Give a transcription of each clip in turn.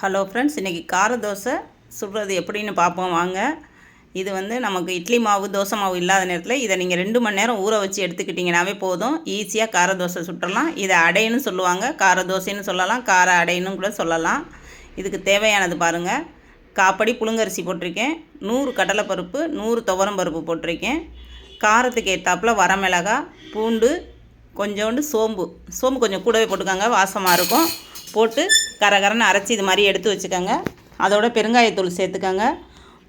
Hello friends இன்றைக்கி கார தோசை சுடுறது எப்படின்னு பார்ப்போம் வாங்க. இது வந்து நமக்கு இட்லி மாவு தோசை மாவு இல்லாத நேரத்தில் இதை நீங்கள் ரெண்டு மணி நேரம் ஊற வச்சு எடுத்துக்கிட்டிங்கனாவே போதும். ஈஸியாக கார தோசை சுட்டுடலாம் இதை அடைன்னு சொல்லுவாங்க. கார தோசைன்னு சொல்லலாம் கார அடைன்னு கூட சொல்லலாம். இதுக்கு தேவையானது பாருங்கள் காப்படி புழுங்கரிசி போட்டிருக்கேன். நூறு கடலைப்பருப்பு நூறு துவரம் பருப்பு போட்டிருக்கேன். காரத்துக்கு ஏற்றாப்புல வரமிளகா பூண்டு கொஞ்சோண்டு சோம்பு. சோம்பு கொஞ்சம் கூடவே போட்டுக்கோங்க வாசமாக இருக்கும். போட்டு கரகரன்னு அரைச்சி இது மாதிரி எடுத்து வச்சுக்கோங்க. அதோட பெருங்காயத்தூள் சேர்த்துக்கோங்க.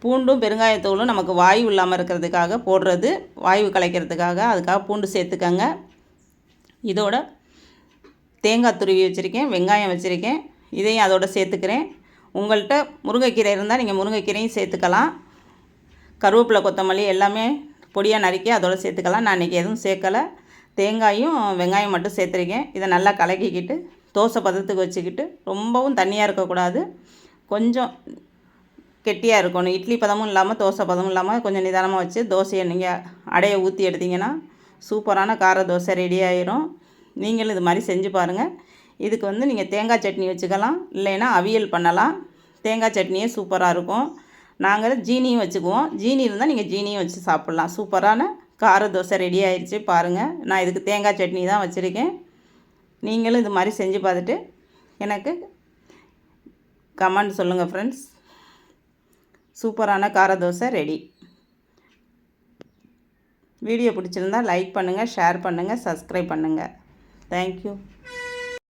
பூண்டும் பெருங்காயத்தூளும் நமக்கு வாயு இல்லாமல் இருக்கிறதுக்காக போடுறது வாயு கலைக்கிறதுக்காக அதுக்காக பூண்டு சேர்த்துக்கோங்க. இதோட தேங்காய் துருவி வச்சுருக்கேன் வெங்காயம் வச்சுருக்கேன் இதையும் அதோட சேர்த்துக்கிறேன். உங்கள்கிட்ட முருங்கைக்கீரை இருந்தால் நீங்கள் முருங்கைக்கீரையும் சேர்த்துக்கலாம். கருவேப்பிலை கொத்தமல்லி எல்லாமே பொடியாக நறுக்கி அதோட சேர்த்துக்கலாம். நான் இன்றைக்கி எதுவும் சேர்க்கலை. தேங்காயும் வெங்காயம் மட்டும் சேர்த்துருக்கேன். இதை நல்லா கலக்கிக்கிட்டு தோசை பதத்துக்கு வச்சுக்கிட்டு ரொம்பவும் தண்ணியாக இருக்கக்கூடாது. கொஞ்சம் கெட்டியாக இருக்கணும். இட்லி பதமும் இல்லாமல் தோசை பதமும் இல்லாமல் கொஞ்சம் நிதானமாக வச்சு தோசையை நீங்கள் அடையை ஊற்றி எடுத்திங்கன்னா சூப்பரான கார தோசை ரெடி ஆயிரும். நீங்களும் இது மாதிரி செஞ்சு பாருங்கள் இதுக்கு வந்து நீங்கள் தேங்காய் சட்னி வச்சுக்கலாம். இல்லைன்னா அவியல் பண்ணலாம். தேங்காய் சட்னியே சூப்பராக இருக்கும். நாங்கள் ஜீனியும் வச்சுக்குவோம். ஜீனி இருந்தால் நீங்கள் ஜீனியும் வச்சு சாப்பிட்லாம். சூப்பரான கார தோசை ரெடி ஆயிடுச்சு பாருங்கள் நான் இதுக்கு தேங்காய் சட்னி தான் வச்சுருக்கேன். நீங்களும் இது மாதிரி செஞ்சு பார்த்துட்டு எனக்கு கமெண்ட் சொல்லுங்கள் ஃப்ரெண்ட்ஸ் சூப்பரான கார தோசை ரெடி வீடியோ பிடிச்சிருந்தால் லைக் பண்ணுங்கள் ஷேர் பண்ணுங்கள் சப்ஸ்கிரைப் பண்ணுங்கள் தேங்க்யூ